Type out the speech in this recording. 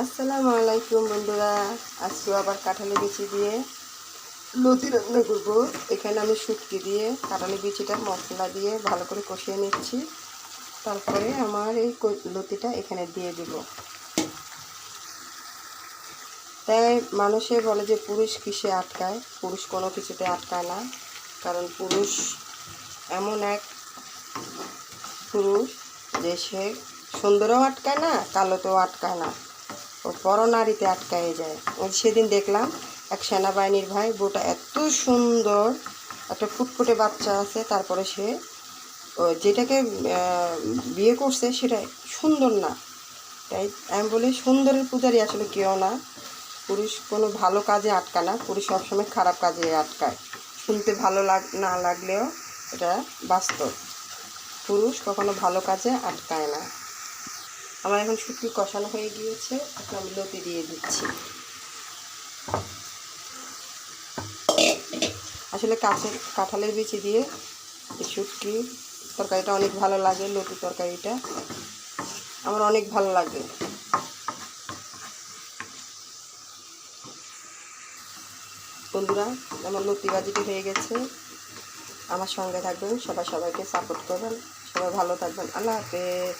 আসসালামু আলাইকুম বন্ধুরা, আজকে আবার কাঁঠালি বিচি দিয়ে লতি রান্না করব। এখানে আমি শুটকি দিয়ে কাঁঠালি বিচিটা মশলা দিয়ে ভালো করে কষিয়ে নিচ্ছি। তারপরে আমার এই লতিটা এখানে দিয়ে দিব। তাই মানুষে বলে যে পুরুষ কিসে আটকায়? পুরুষ কোনো কিছুতে আটকায় না, কারণ পুরুষ এমন এক পুরুষ যে সে সুন্দরও আটকায় না, কালোতেও আটকায় না। ও পরনারীতে আটকায় যায়। ওই সেদিন দেখলাম এক সেনাবাহিনীর ভাই বউটা এত সুন্দর, একটা ফুটফুটে বাচ্চা আছে, তারপরে সে যেটাকে বিয়ে করছে সেটা সুন্দর না। তাই আমি বলি, সুন্দরের পূজারি আসলে কেউ না। পুরুষ কোনো ভালো কাজে আটকায় না, পুরুষ সবসময় খারাপ কাজে আটকায়। শুনতে ভালো লাগ, না লাগলেও এটা বাস্তব। পুরুষ কখনো ভালো কাজে আটকায় না। আমার এখন শুটকি কষানো হয়ে গিয়েছে, এখন আমি লতি দিয়ে দিচ্ছি। আসলে কাছের কাঁঠালের বিচি দিয়ে শুটকি তরকারিটা অনেক ভালো লাগে, লতি তরকারিটা। আমার অনেক ভালো লাগে। বন্ধুরা, আমার লতি বাজিটি হয়ে গেছে। আমার সঙ্গে থাকবেন, সবাই সবাইকে সাপোর্ট করবেন। সবাই ভালো থাকবেন। আল্লাহ হাফেজ।